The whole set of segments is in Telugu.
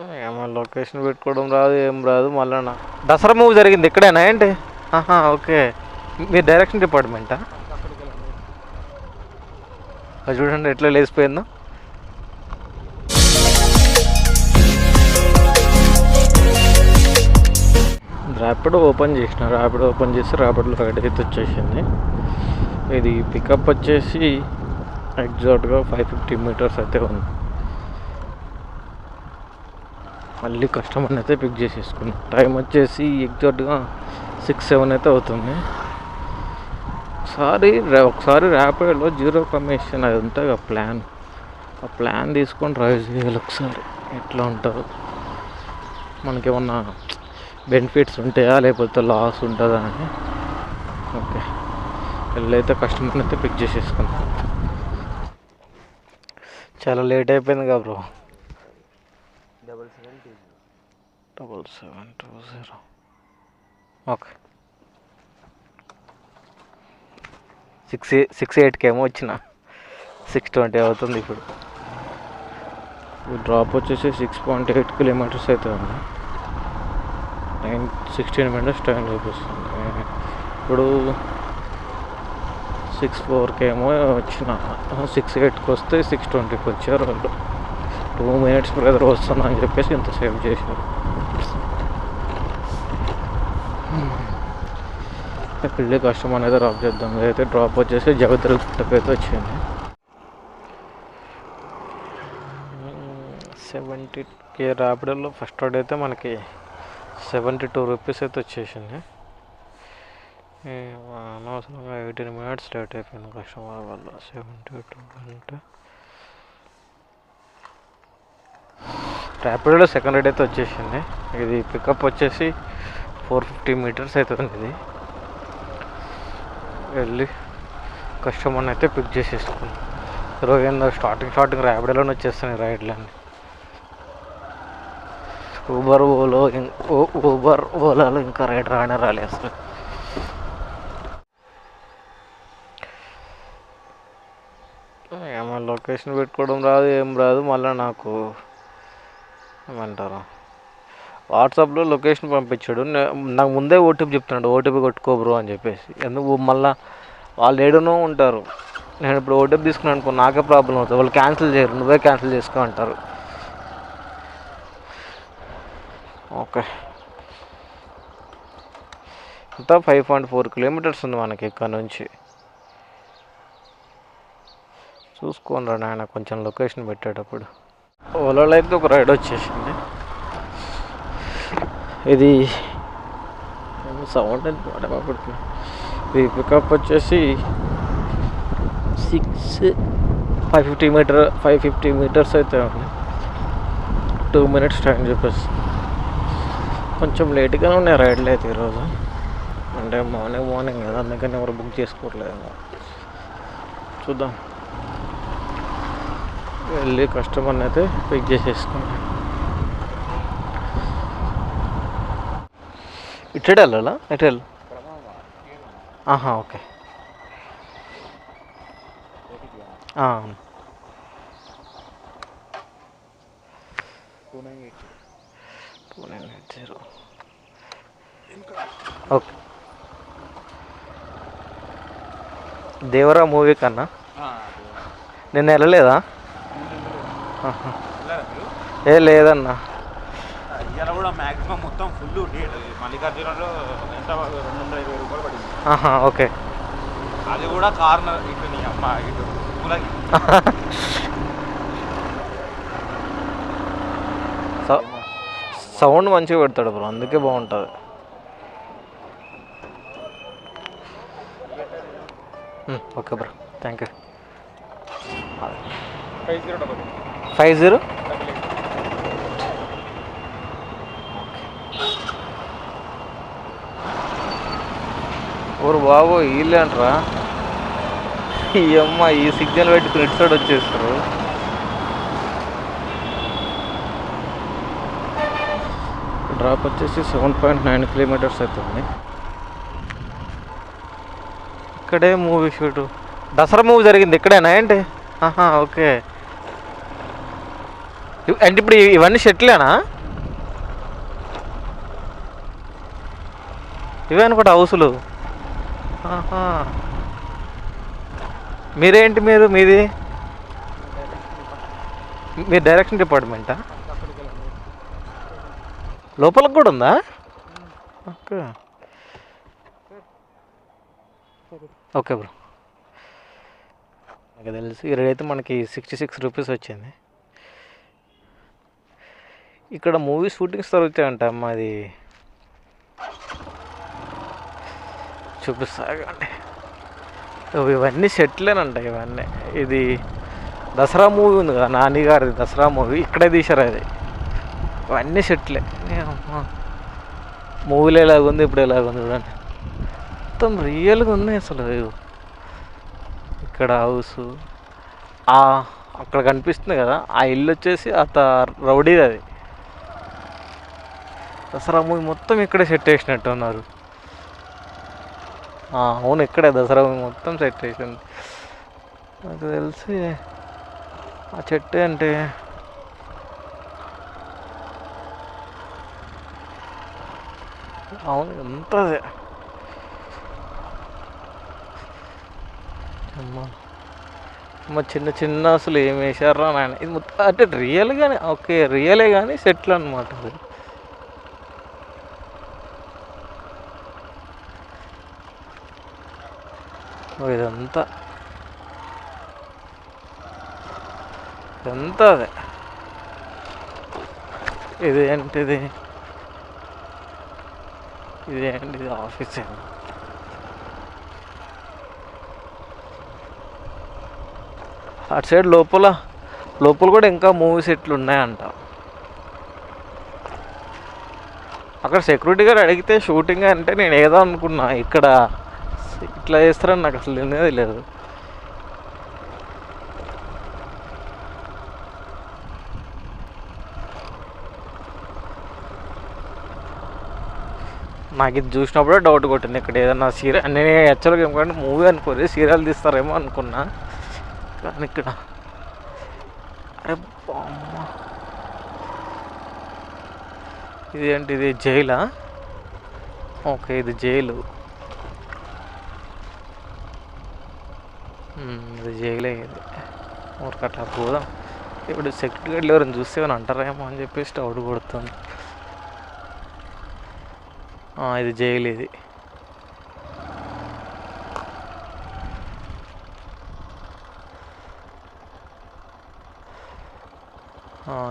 లొకేషన్ పెట్టుకోవడం రాదు ఏం రాదు మళ్ళా అన్న దసరా మూవీ జరిగింది ఇక్కడేనా ఏంటి? ఆహా ఓకే. మీరు డైరెక్షన్ డిపార్ట్మెంటా అది చూడండి ఎట్లా లేచిపోయిందో. ర్యాపిడ్ ఓపెన్ చేసిన ర్యాపిడ్ ఓపెన్ చేసి ర్యాపిడ్లో రైడ్ అయితే వచ్చేసింది. ఇది పికప్ వచ్చేసి ఎగ్జాక్ట్గా ఫైవ్ ఫిఫ్టీ మీటర్స్ అయితే ఉంది. మళ్ళీ కస్టమర్ని అయితే పిక్ చేసేసుకున్నాం. టైం వచ్చేసి ఎగ్జాక్ట్గా సిక్స్ సెవెన్ అయితే అవుతుంది. ఒకసారి ఒకసారి ర్యాపిడ్లో జీరో కమిషన్ అది ఉంటుంది ఆ ప్లాన్ ఆ ప్లాన్ తీసుకొని డ్రైవ్ చేయాలి ఒకసారి. ఎట్లా ఉంటారు మనకేమన్నా బెనిఫిట్స్ ఉంటాయా? లేకపోతే లాస్ ఉంటుందా అని. ఓకే. వెళ్ళైతే కస్టమర్ని అయితే పిక్ చేసేసుకుందాం. చాలా లేట్ అయిపోయింది కదా bro double seven two double seven two zero. Okay. Six six ఎయిట్కి ఏమో వచ్చిన. సిక్స్ ట్వంటీ అవుతుంది ఇప్పుడు. డ్రాప్ వచ్చేసి సిక్స్ పాయింట్ ఎయిట్ కిలోమీటర్స్ అయితే ఉంది. నైన్ సిక్స్టీన్ మినిట్స్ టైం చూపిస్తుంది ఇప్పుడు సిక్స్ ఫోర్కి ఏమో వచ్చిన. సిక్స్ ఎయిట్కి వస్తే సిక్స్ ట్వంటీకి వచ్చారు వాళ్ళు. టూ మినిట్స్ బ్రదర్ వస్తున్నా అని చెప్పేసి ఇంత సేవ్ చేశారు. పెళ్ళి కస్టమర్ అనేది డ్రాప్ చేద్దాం. అయితే డ్రాప్ వచ్చేసి జగద్రల్ గుట్టకైతే అయితే వచ్చింది. సెవెంటీ కే ర్యాపిడోలో ఫస్ట్ రోడ్ అయితే మనకి సెవెంటీ టూ రూపీస్ అయితే వచ్చేసింది. అనవసరంగా ఎయిటీన్ మినిట్స్ లేట్ అయిపోయింది కస్టమర్ వల్ల. సెవెంటీ టూ అంటే ర్యాపిడోలో సెకండ్ రైడ్ అయితే వచ్చేసింది. ఇది పికప్ వచ్చేసి ఫోర్ ఫిఫ్టీ మీటర్స్ అవుతుంది ఇది. వెళ్ళి కస్టమర్ని అయితే పిక్ చేసేసుకుంది ఈరోజు ఏందో స్టార్టింగ్ స్టార్టింగ్ ర్యాపిడోలోనే వచ్చేస్తున్నాయి రైడ్లన్నీ. ఊబర్ ఓలో ఊబర్ ఓలాలో ఇంకా రైడ్ రానే రాలేదు అసలు. ఏమో లొకేషన్ పెట్టుకోవడం రాదు ఏం రాదు మళ్ళీ నాకు ఏమంటారు? వాట్సాప్లో లొకేషన్ పంపించాడు. నాకు ముందే ఓటీపీ చెప్తున్నాడు. ఓటీపీ కొట్టుకో బ్రో అని చెప్పేసి. ఎందుకు? మళ్ళీ వాళ్ళు ఏడునో ఉంటారు. నేను ఇప్పుడు ఓటీపీ తీసుకున్నాను అనుకో నాకే ప్రాబ్లం అవుతుంది. వాళ్ళు క్యాన్సిల్ చేయరు. నువ్వే క్యాన్సిల్ చేసుకో అంటారు. ఓకే. అంతా ఫైవ్ పాయింట్ ఫోర్ కిలోమీటర్స్ ఉంది మనకి ఇక్కడ నుంచి. చూసుకోండి నాయన కొంచెం లొకేషన్ పెట్టేటప్పుడు. ఓలాలో అయితే ఒక రైడ్ వచ్చేసింది. ఇది సౌండ్ పడుతుంది ఇది పికప్ వచ్చేసి six five fifty meter five fifty meters అయితే ఉంది. టూ మినిట్స్ టైం చెప్పేసి. కొంచెం లేట్గానే ఉన్నాయి రైడ్లు అయితే ఈరోజు. అంటే మార్నింగ్ మార్నింగ్ కదా అందుకని ఎవరు బుక్ చేసుకోవట్లేదు. చూద్దాం. వెళ్ళి కస్టమర్ని అయితే పిక్ చేసేసుకున్నాం. ఇటు వెళ్ళాలా? ఎటు వెళ్ళి ఆహా ఓకే. ఆ, అవును. Two nine eight two nine eight zero okay Devara. Movie కన్నా నిన్న వెళ్ళలేదా. ఏ లేదన్నా. ఇవాళ కూడా మ్యాక్సిమం మొత్తం ఫుల్ మల్లికార్జునలో ఎంత రెండు వందల ఇరవై రూపాయలు పడింది. ఓకే. అది కూడా కార్నర్ ఇటు నీ అమ్మ ఇటు పూలకి సౌండ్ మంచిగా పెడతాడు బ్రో అందుకే బాగుంటుంది. Okay bro thank you five zero double five zero. ఓరు బాబు వీళ్ళే అంటారా ఈ అమ్మ ఈ సిగ్నల్ పెట్టుకుని ఇటు సైడ్ వచ్చేస్తారు డ్రాప్ వచ్చేసి సెవెన్ పాయింట్ నైన్ కిలోమీటర్స్ అవుతుంది. ఇక్కడే మూవీ షూటు. దసరా మూవీ జరిగింది ఇక్కడేనా ఏంటి? ఆహా ఓకే. అంటే ఇప్పుడు ఇవన్నీ షెట్లేనా? ఇవే అనుకుంటా హౌసులు. మీరేంటి మీరు మీది? మీ డైరెక్షన్ డిపార్ట్మెంటా? లోపలికి కూడా ఉందా? ఓకే. Okay bro. నాకు తెలిసి అయితే మనకి సిక్స్టీ సిక్స్ రూపీస్ వచ్చింది. ఇక్కడ మూవీ షూటింగ్స్ జరుగుతాయంట మాది చూపిస్తాగండి ఇవన్నీ సెట్లేనంట ఇవన్నీ. ఇది దసరా మూవీ ఉంది కదా నాని గారిది దసరా మూవీ. ఇక్కడే తీశారు అది. ఇవన్నీ సెట్లే. మూవీలో ఎలాగుంది ఇప్పుడు ఎలాగుంది చూడండి. మొత్తం రియల్గా ఉన్నాయి అసలు. ఇక్కడ హౌస్ అక్కడ కనిపిస్తుంది కదా ఆ ఇల్లు వచ్చేసి అత రౌడీది అది. దసరా మూవీ మొత్తం ఇక్కడే సెట్ వేసినట్టు ఉన్నారు. అవును ఇక్కడే దసరా మూవీ మొత్తం సెట్ చేసింది. నాకు తెలిసి ఆ చెట్టు అంటే అవును ఎంత అదే అమ్మ చిన్న చిన్న అసలు ఏం వేసారా నాయన? ఇది మొత్తం అంటే రియల్గానే ఓకే రియలే కానీ సెట్లు అనమాట అది. ఇదంతా. ఇదంతా అదే. ఇది ఏంటిది ఇది ఆఫీస్ అటు సైడ్ లోపల లోపల కూడా ఇంకా మూవీ సెట్లు ఉన్నాయంట. అక్కడ సెక్యూరిటీ గారు అడిగితే షూటింగ్ అంటే నేను ఏదో అనుకున్నా ఇక్కడ ఇట్లా చేస్తారని నాకు అసలు తెలియదు. లేదు నాకు ఇది చూసినప్పుడే డౌట్ కొట్టింది. ఇక్కడ ఏదన్నా సీరియల్ నేను యాక్చువల్గా ఏమంటే మూవీ అనుకోలేదు సీరియల్ తీస్తారేమో అనుకున్నా. కానీ ఇక్కడ అరే బామ్మ. ఇది ఏంటి ఇది జైలా? ఓకే ఇది జైలు. అది ఇది ఊరికి అట్లా పోదాం ఇప్పుడు సెక్యూరిటీ గార్డులు ఎవరైనా చూస్తే ఏమైనా అంటారేమో అని చెప్పేసి డౌట్ కొడుతుంది ఇది చేయలేదు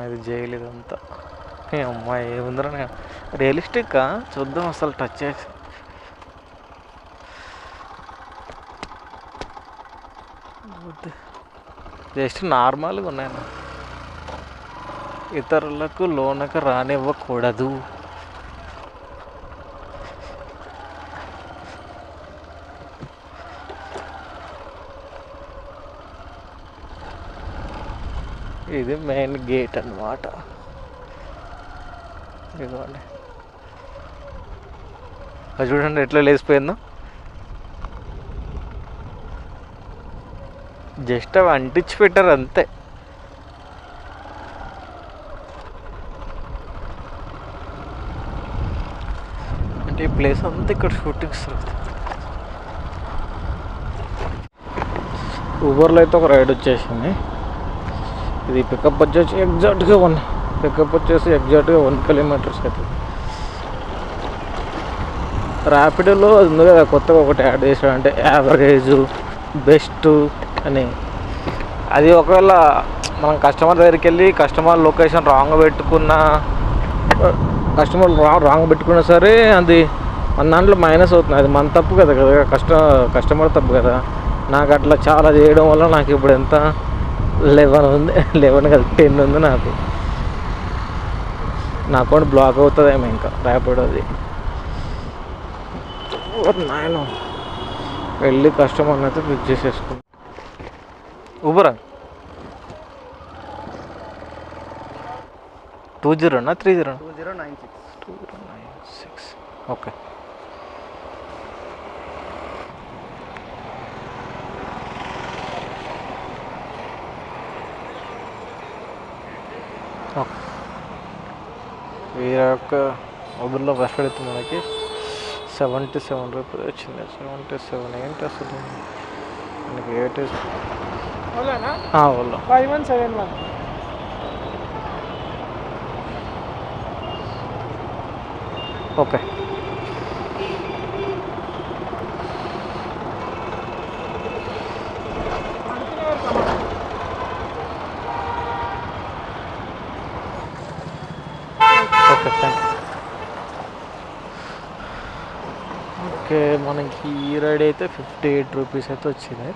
ఇది చేయలేదు అంతా అమ్మాయి ఏముందరా రియలిస్టిక్గా చూద్దాం అసలు టచ్ చేసి జస్ట్ నార్మల్గా ఉన్నాయి ఇతరులకు లోనకు రానివ్వకూడదు. ఇది మెయిన్ గేట్ అన్నమాట. ఇదిగోండి. అది చూడండి ఎట్లా లేచిపోయిందో. జస్ట్ అవి అంటించి పెట్టారు అంతే. అంటే ఈ ప్లేస్ అంతా ఇక్కడ షూటింగ్స్ ఊబర్లో అయితే ఒక రైడ్ వచ్చేసింది. ఇది పికప్ వచ్చేసి ఎగ్జాక్ట్గా వన్ పికప్ వచ్చేసి ఎగ్జాక్ట్గా వన్ కిలోమీటర్స్ అవుతుంది ర్యాపిడోలో ఉంది కదా కొత్తగా ఒకటి యాడ్ చేశాడు అంటే యావరేజ్ బెస్ట్ అని. అది ఒకవేళ మనం కస్టమర్ దగ్గరికి వెళ్ళి కస్టమర్ లొకేషన్ రాంగ్ పెట్టుకున్న కస్టమర్ రాంగ్ పెట్టుకున్నా సరే అది మన దాంట్లో మైనస్ అవుతుంది. అది మన తప్పు కదా కదా కష్ట కస్టమర్ తప్పు కదా. నాకు అట్లా చాలా చేయడం వల్ల నాకు ఇప్పుడు ఎంత లెవెన్ ఉంది లెవెన్ కదా టెన్ ఉంది నాకు. నా అకౌంట్ బ్లాక్ అవుతుందేమో ఇంకా ర్యాపిడోది నాయన. వెళ్ళి కస్టమర్ని అయితే పిక్ చేసేసుకున్నాను ఊబరా two జీరోనా three zero two zero nine six two zero nine six okay వీరి యొక్క ఊబర్లో ఫస్ట్ అయితే మనకి. సెవెంటీ సెవెన్ రూపీస్ వచ్చింది. సెవెంటీ సెవెన్ ఏంటి అసలు? మనకి eight ఓలానా Ola five one seven one okay okay thank okay మనకి ఈ రైడ్ అయితే ఫిఫ్టీ ఎయిట్ రూపీస్ అయితే వచ్చింది